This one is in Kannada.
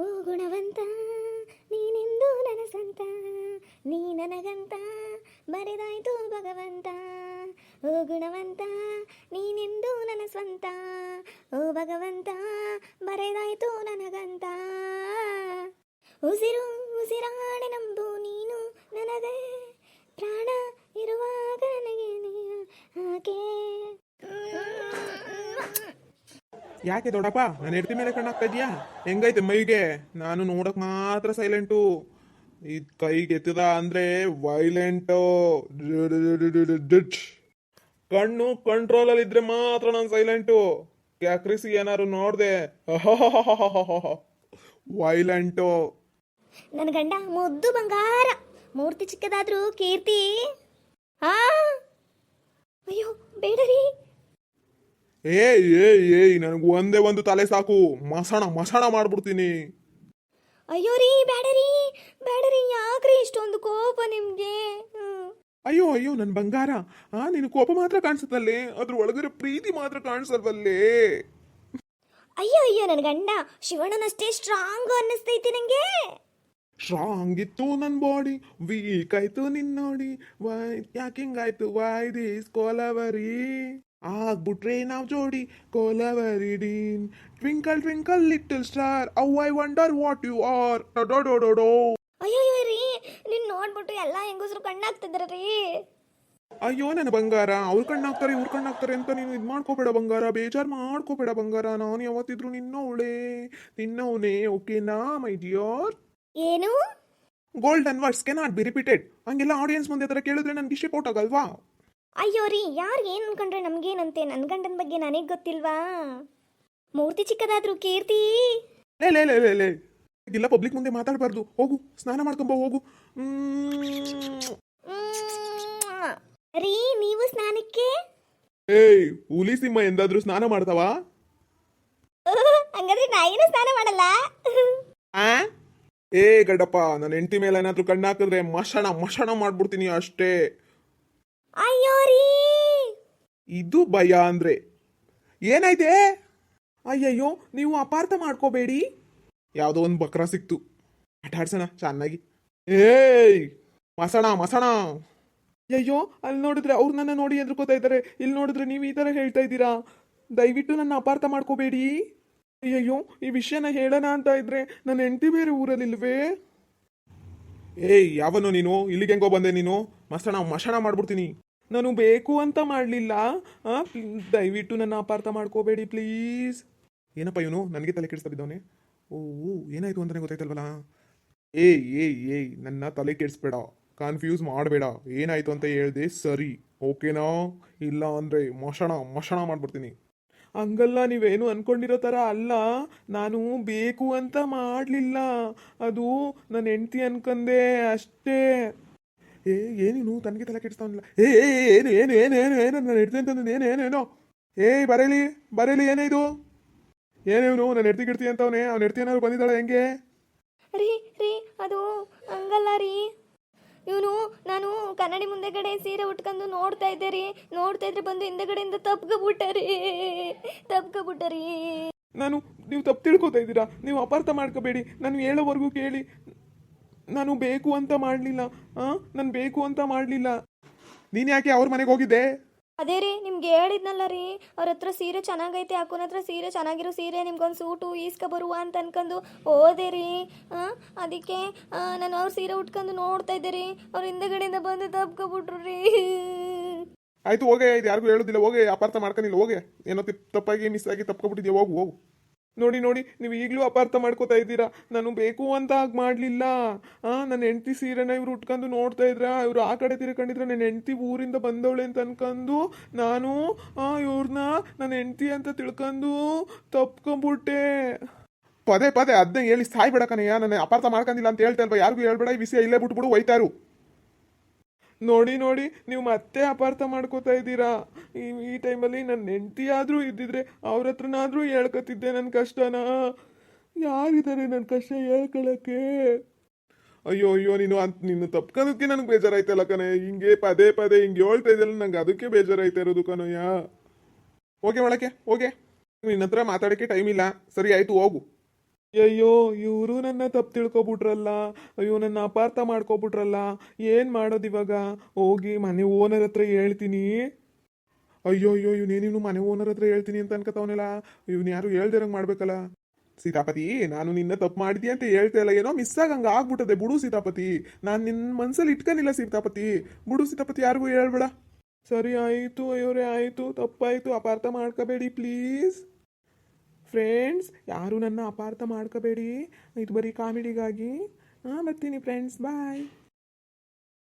ಓ ಗುಣವಂತ, ನೀನೆಂದು ನನ್ನ ಸಂತ ನೀ ನನಗಂತ, ಬರೆದಾಯ್ತು ಭಗವಂತ. ಓ ಗುಣವಂತ, ನೀನೆಂದು ನನ್ನ ಸ್ವಂತ ಓ ಭಗವಂತ, ಬರೆದಾಯ್ತು ನನಗಂತ. ಉಸಿರು ಉಸಿರಾಡ ನಂಬು ನೀನು ನನಗೆ, ಪ್ರಾಣ ಇರುವಾಗ ನನಗೆ ನೀನು ಹಾಗೆ ಯಾಕೆ ದೊಡ್ಡಪ್ಪ? ನಾನು ಹೆಡ್ತಿ ಮೇಲೆ ಕಣ್ಣಾಗ್ತಾ ಇದೆಯಾ ಹೆಂಗೈತೆ ಮೈಗೆ? ನಾನು ನೋಡಕ್ ಮಾತ್ರ ಸೈಲೆಂಟು ಈ ಕೈಗೆ ಎತ್ತದ ಅಂದ್ರೆ ವೈಲೆಂಟ್ ಕಣ್ಣು ಕಂಟ್ರೋಲ್ ಅಲ್ಲಿ ಇದ್ರೆ ಮಾತ್ರ ನಾನು ಸೈಲೆಂಟು ಕ್ಯಾಕ್ರಿಸಿ ಏನಾರು ನೋಡ್ದೆ. ವೈಲೆಂಟು ನನ್ನ ಗಂಡ ಮುದ್ದು ಬಂಗಾರ. ಮೂರ್ತಿ ಚಿಕ್ಕದಾದ್ರೂ ಕೀರ್ತಿ. ಆ ಅಯ್ಯೋ ಬೇಡರಿ ಏಯ್ ಏಯ್ ಏಯ್ ನನಗೆ ಒಂದೇ ಒಂದು ತಲೆ ಸಾಕು. ಮಸಣ ಮಸಣ ಮಾಡ್ಬಿಡ್ತೀನಿ. ಅಯ್ಯೋ ರೀ ಬ್ಯಾಡರಿ ಬ್ಯಾಡರಿ ಯಾಕ್ರಿ ಇಷ್ಟೊಂದು ಕೋಪ ನಿಮ್ಗೆ? ಹ್ಮ್. ಅಯ್ಯೋ ಅಯ್ಯೋ ನನ್ ಬಂಗಾರ. ಆ ನಿನ್ ಕೋಪ ಮಾತ್ರ ಕಾಣಿಸುತ್ತಲ್ಲೇ? ಅದ್ರ ಒಳಗಡೆ ಪ್ರೀತಿ ಮಾತ್ರ ಕಾಣಿಸಲ್ವಲ್ಲೇ ಅಯ್ಯೋ ಅಯ್ಯೋ ನನ್ನ ಗಂಡ ಶಿವಣ್ಣನಷ್ಟೇ ಸ್ಟ್ರಾಂಗ್ ಅನ್ನಿಸ್ತೈತಿ ನಂಗೆ. ಸ್ಟ್ರಾಂಗ್ ಇತ್ತು ನನ್ನ ಬಾಡಿ ವೀಕ್ ಆಯ್ತು ನಿನ್ ನೋಡಿ. ವೈ ಯಾಕೆ ಹಿಂಗಾಯ್ತು? Why this kolaveri? ಆಗ್ಬಿಟ್ರೆ ನಾವ್ ಜೋಡಿ ಕೋಲವರಿ dean twinkle twinkle little star how I wonder what you are ಡೋ ಅಯ್ಯೋ ಅಯ್ಯೋ ರೀ ನಿನ್ ನೋಡ್ಬಿಟ್ಟು ಎಲ್ಲ ಹೆಂಗಸರು ಕಣ್ಣಾಗ್ತಿದ್ರ ರೀ. ಅಯ್ಯೋ ನನ್ನ ಬಂಗಾರ ಅವ್ರ ಕಣ್ಣಾಗ್ತಾರೆ ಇವ್ರ ಕಣ್ಣಾಗ್ತಾರೆ ಅಂತ ನೀನು ಇದು ಮಾಡ್ಕೋಬೇಡ ಬಂಗಾರ ಬೇಜಾರ್ ಮಾಡ್ಕೋಬೇಡ ಬಂಗಾರ. ನಾನು ಯಾವತ್ತಿದ್ರು ನಿನ್ನವಳೆ ನಿನ್ನವನೇ ಓಕೆನಾ ಮೈ ಡಿಯರ್ ಏನು? Golden words cannot be repeated ಹಂಗೆಲ್ಲ ಆಡಿಯನ್ಸ್ ಮುಂದೆ ಥರ ಕೇಳಿದ್ರೆ ನನಗೆ ಇಷ್ಟೇ ಔಟ್ ಆಗಲ್ವಾ? ಅಯ್ಯೋ ರೀ ಯಾರು ಏನು ಅನ್ಕೊಂಡ್ರೆ ನಮ್ಗೇನಂತೆ? ನನ್ನ ಗಂಡನ ಬಗ್ಗೆ ನನಗೆ ಗೊತ್ತಿಲ್ವಾ? ಮೂರ್ತಿ ಚಿಕ್ಕದಾದ್ರೂ ಕೀರ್ತಿ? ಲೇ ಲೇ ಲೇ ಲೇ ಲೇ. ಇಲ್ಲ ಪಬ್ಲಿಕ್ ಮುಂದೆ ಮಾತಾಡಬಾರ್ದು. ಹೋಗು ಸ್ನಾನ ಮಾಡ್ಕೊಂಬ ಹೋಗು. ಮ್ಮ್. ಮ್ಮ್. ರೀ ನೀವು ಸ್ನಾನಕ್ಕೆ? ಏಯ್ ಹುಲಿ ಸಿಂಹ ಎಂದಾದ್ರೂ ಸ್ನಾನ ಮಾಡ್ತಾವಾ? ಹಂಗಾದ್ರೆ ನಾ ಏನು ಸ್ನಾನ ಮಾಡಲ್ಲ? ಆ? ಏ ಗಡಪ್ಪ ನನ್ನ ಹೆಂಡತಿ ಮೇಲೆ ಏನಾದ್ರೂ ಕಣ್ಣು ಹಾಕಿದ್ರೆ ಮಶಣ ಮಶಣ ಮಾಡ್ಬಿಡ್ತೀನಿ ಅಷ್ಟೇ. ಅಯ್ಯೋ ರೀ! ಇದು ಭಯ ಅಂದ್ರೆ. ಏನಾಯ್ತೆ? ಅಯ್ಯಯ್ಯೋ ನೀವು ಅಪಾರ್ಥ ಮಾಡ್ಕೋಬೇಡಿ. ಯಾವುದೋ ಒಂದು ಬಕ್ರ ಸಿಕ್ತು. ಆಟ ಆಡ್ಸೋಣ ಚೆನ್ನಾಗಿ. ಏಯ್! ಮಸಣ ಮಸಣ ಅಯ್ಯೋ ಅಲ್ಲಿ ನೋಡಿದ್ರೆ ಅವ್ರು ನನ್ನ ನೋಡಿ ಎದ್ರುಕೋತಾ ಇದ್ದಾರೆ ಇಲ್ಲಿ ನೋಡಿದ್ರೆ ನೀವು ಈ ಥರ ಹೇಳ್ತಾ ಇದ್ದೀರಾ? ದಯವಿಟ್ಟು ನನ್ನ ಅಪಾರ್ಥ ಮಾಡ್ಕೋಬೇಡಿ. ಅಯ್ಯಯ್ಯೋ, ಈ ವಿಷಯನ ಹೇಳೋಣ ಅಂತ ಇದ್ರೆ ನನ್ನ ಹೆಂಡತಿ ಬೇರೆ ಊರಲ್ಲಿಲ್ವೇ? ಏಯ್, ಯಾವನು ನೀನು? ಇಲ್ಲಿಗೆ ಹೆಂಗೋ ಬಂದೆ ನೀನು? ಮಸಣ ಮಶಣ ಮಾಡ್ಬಿಡ್ತೀನಿ. ನಾನು ಬೇಕು ಅಂತ ಮಾಡಲಿಲ್ಲ. ದಯವಿಟ್ಟು ನನ್ನ ಅಪಾರ್ಥ ಮಾಡ್ಕೋಬೇಡಿ, ಪ್ಲೀಸ್. ಏನಪ್ಪ ಇವನು? ನನಗೆ ತಲೆ ಕೆಡಿಸ್ತಾ ಬಿದ್ದವನೆ? ಓ, ಏನಾಯ್ತು ಅಂತಾನೆ ಗೊತ್ತಾಯ್ತಲ್ವಲ್ಲ? ಏಯ್ ಏಯ್ ಏಯ್, ನನ್ನ ತಲೆ ಕೆಡಿಸ್ಬೇಡ. ಕನ್ಫ್ಯೂಸ್ ಮಾಡಬೇಡ. ಏನಾಯ್ತು ಅಂತ ಹೇಳ್ದೆ ಸರಿ. ಓಕೆನಾ? ಇಲ್ಲ ಅಂದರೆ ಮಶಣ ಮಶಣ ಮಾಡ್ಬಿಡ್ತೀನಿ. ಹಂಗಲ್ಲ, ನೀವೇನು ಅನ್ಕೊಂಡಿರೋ ಥರ ಅಲ್ಲ. ನಾನು ಬೇಕು ಅಂತ ಮಾಡಲಿಲ್ಲ. ಅದು ನನ್ನ ಹೆಂಡ್ತಿ ಅನ್ಕಂದೆ ಅಷ್ಟೇ. ಏ ಏನೇನು ತನಗೆ ತಲೆ ಕೆಡಿಸ್ತಾವನಿಲ್ಲ ಏ ಏನು ಏನು ಏನು ಏನು ಏನು ನಾನು ಹೆಡ್ತಿ ಅಂತಂದು ಏನು ಏನೇನೋ ಏನೋ. ಏಯ್ ಬರೇಲಿ ಬರೇಲಿ, ಏನೇ ಇದು? ಏನೇನು ನಾನು ಹೆಡ್ತಿ ಗಿಡ್ತಿ ಅಂತವನೇ. ಅವ್ನ ಹೆಡ್ತಿ ಏನಾದ್ರು ಬಂದಿದ್ದಾಳೆ ಹೆಂಗೆ? ರೀ ರೀ, ಅದು ಹಂಗಲ್ಲ ರೀ. ಇವನು ನಾನು ಕನ್ನಡಿ ಮುಂದೆಗಡೆ ಸೀರೆ ಉಟ್ಕೊಂಡು ನೋಡ್ತಾ ಇದ್ದೆ ರೀ ನೋಡ್ತಾ ಇದ್ರೆ ಬಂದು ಹಿಂದೆಗಡೆಯಿಂದ ತಪ್ಕೊಬಿಟ್ಟ ಬಿಟ್ಟರಿ ತಪ್ಕೊಬಿಟ್ಟ ಬಿಟ್ಟರಿ ನಾನು ನೀವು ತಪ್ಪು ತಿಳ್ಕೊತಾ ಇದ್ದೀರಾ? ನೀವು ಅಪಾರ್ಥ ಮಾಡ್ಕೋಬೇಡಿ. ನಾನು ಹೇಳೋವರೆಗೂ ಕೇಳಿ. ನಾನು ಬೇಕು ಅಂತ ಮಾಡಲಿಲ್ಲ. ಹಾಂ ನಾನು ಬೇಕು ಅಂತ ಮಾಡಲಿಲ್ಲ. ನೀನು ಯಾಕೆ ಅವ್ರ ಮನೆಗೆ ಹೋಗಿದ್ದೆ? ಅದೇ ರೀ ನಿಮ್ಗೆ ಹೇಳಿದ್ನಲ್ಲ ರೀ. ಅವ್ರ ಹತ್ರ ಸೀರೆ ಚೆನ್ನಾಗೈತೆ ಅಕ್ಕನ ಹತ್ರ ಸೀರೆ ಚೆನ್ನಾಗಿರೋ ಸೀರೆ ನಿಮ್ಗೊಂದು ಸೂಟು ಈಸ್ಕೊ ಬರುವ ಅಂತ ಅನ್ಕೊಂಡು ಹೋದೆ ರೀ. ಆ, ಅದಕ್ಕೆ ನಾನು ಅವ್ರ ಸೀರೆ ಉಟ್ಕೊಂಡು ನೋಡ್ತಾ ಇದ್ದೆ ರೀ ಅವ್ರ ಹಿಂದೆಗಡೆಯಿಂದ ಬಂದು ತಪ್ಕೊಬಿಟ್ರು ರೀ ಆಯ್ತು, ಹೋಗೆ, ಇದು ಯಾರಿಗೂ ಹೇಳೋದಿಲ್ಲ. ಹೋಗಿ, ಅಪಾರ್ಥ ಮಾಡ್ಕೊಂಡಿಲ್ಲ ಹೋಗೆ. ಏನೋ ತಿಪ್ ತಪ್ಪಾಗಿ ಮಿಸ್ ಆಗಿ ತಪ್ಕೊಬಿಟ್ಟಿದ್ಯಾ, ಹೋಗು ಹೋಗು. ನೋಡಿ ನೋಡಿ, ನೀವು ಈಗಲೂ ಅಪಾರ್ಥ ಮಾಡ್ಕೋತಾ ಇದ್ದೀರಾ. ನಾನು ಬೇಕು ಅಂತ ಹಾಗೆ ಮಾಡಲಿಲ್ಲ. ನನ್ನ ಹೆಂಡತಿ ಸೀರೆನ ಇವ್ರು ಉಟ್ಕೊಂಡು ನೋಡ್ತಾ ಇದ್ರ. ಇವ್ರು ಆ ಕಡೆ ತಿರ್ಕೊಂಡಿದ್ರೆ ನನ್ನ ಹೆಂಡತಿ ಊರಿಂದ ಬಂದವಳೆ ಅಂತ ಅನ್ಕೊಂಡು ನಾನು ಇವ್ರನ್ನ ನನ್ನ ಹೆಂಡತಿ ಅಂತ ತಿಳ್ಕೊಂಡು ತಪ್ಕೊಂಬಿಟ್ಟೆ. ಪದೇ ಪದೇ ಅದನ್ನ ಹೇಳಿ ಸಾಯ್ಬೇಡ ಕಣಯ್ಯ ನನ್ನ ಅಪಾರ್ಥ ಮಾಡ್ಕೊಂಡಿಲ್ಲ ಅಂತ ಹೇಳ್ತಾ ಇಲ್ವಾ? ಯಾರಿಗೂ ಹೇಳ್ಬೇಡ, ಈ ವಿಷಯ ಇಲ್ಲೇ ಬಿಟ್ಬಿಡು, ಹೋಯ್ತಾರು. ನೋಡಿ ನೋಡಿ, ನೀವು ಮತ್ತೆ ಅಪಾರ್ಥ ಮಾಡ್ಕೋತಾ ಇದ್ದೀರಾ? ಈ ಈ ಟೈಮಲ್ಲಿ ನನ್ನ ಹೆಂಡತಿ ಇದ್ದಿದ್ರೆ ಅವ್ರ ಹತ್ರನಾದರೂ ಹೇಳ್ಕೊತಿದ್ದೆ ನನ್ನ ಕಷ್ಟನ. ಯಾರಿದ್ದಾರೆ ನನ್ನ ಕಷ್ಟ ಹೇಳ್ಕೊಳಕ್ಕೆ? ಅಯ್ಯೋ ಅಯ್ಯೋ, ನೀನು ಅಂತ ನಿನ್ನ ತಪ್ಕೋದಕ್ಕೆ ನನಗೆ ಬೇಜಾರಾಯ್ತಲ್ಲ ಕಣೆ. ಹಿಂಗೆ ಪದೇ ಪದೇ ಹಿಂಗೆ ಹೇಳ್ತಾ ಇದ್ದಲ್ಲ ನಂಗೆ ಅದಕ್ಕೆ ಬೇಜಾರಾಯ್ತಾ ಇರೋದು ಕಣಯ್ಯ. ಓಕೆ ಒಳಕ್ಕೆ ಓಕೆ ನಿನ್ನ ಹತ್ರ ಮಾತಾಡೋಕ್ಕೆ ಟೈಮ್ ಇಲ್ಲ. ಸರಿ, ಆಯಿತು, ಹೋಗು. ಅಯ್ಯೋ ಇವರು ನನ್ನ ತಪ್ಪು ತಿಳ್ಕೊಬಿಟ್ರಲ್ಲ, ಅಯ್ಯೋ, ನನ್ನ ಅಪಾರ್ಥ ಮಾಡ್ಕೊಬಿಟ್ರಲ್ಲ, ಏನು ಮಾಡೋದು ಇವಾಗ? ಹೋಗಿ ಮನೆ ಓನರ್ ಹತ್ರ ಹೇಳ್ತೀನಿ. ಅಯ್ಯೋ ಅಯ್ಯೋ ಇವನೇನಿವ್ನು ಮನೆ ಓನರ್ ಹತ್ರ ಹೇಳ್ತೀನಿ ಅಂತ ಅನ್ಕೋತಾವನಲ್ಲ ಇವ್ನು ಯಾರು ಹೇಳ್ದಿರಂಗೆ ಮಾಡ್ಬೇಕಲ್ಲ? ಸೀತಾಪತಿ, ನಾನು ನಿನ್ನ ತಪ್ಪು ಮಾಡಿದಿ ಅಂತ ಹೇಳ್ತಾ ಇಲ್ಲ, ಏನೋ ಮಿಸ್ ಆಗಂಗ ಆಗ್ಬಿಟ್ಟದೆ. ಬಿಡು ಸೀತಾಪತಿ. ನಾನು ನಿನ್ನ ಮನ್ಸಲ್ಲಿ ಇಟ್ಕೊಂಡಿಲ್ಲ ಸೀತಾಪತಿ. ಬುಡು ಸೀತಾಪತಿ, ಯಾರಿಗೂ ಹೇಳ್ಬೇಡ. ಸರಿ, ಆಯಿತು, ಅಯ್ಯೋರೇ, ಆಯಿತು, ತಪ್ಪಾಯಿತು, ಅಪಾರ್ಥ ಮಾಡ್ಕೋಬೇಡಿ ಪ್ಲೀಸ್ ಫ್ರೆಂಡ್ಸ್ ಯಾರೂ ನನ್ನ ಅಪಾರ್ಥ ಮಾಡ್ಕೋಬೇಡಿ. ಇದು ಬರೀ ಕಾಮಿಡಿಗಾಗಿ. ಹಾಂ ಬರ್ತೀನಿ ಫ್ರೆಂಡ್ಸ್ ಬಾಯ್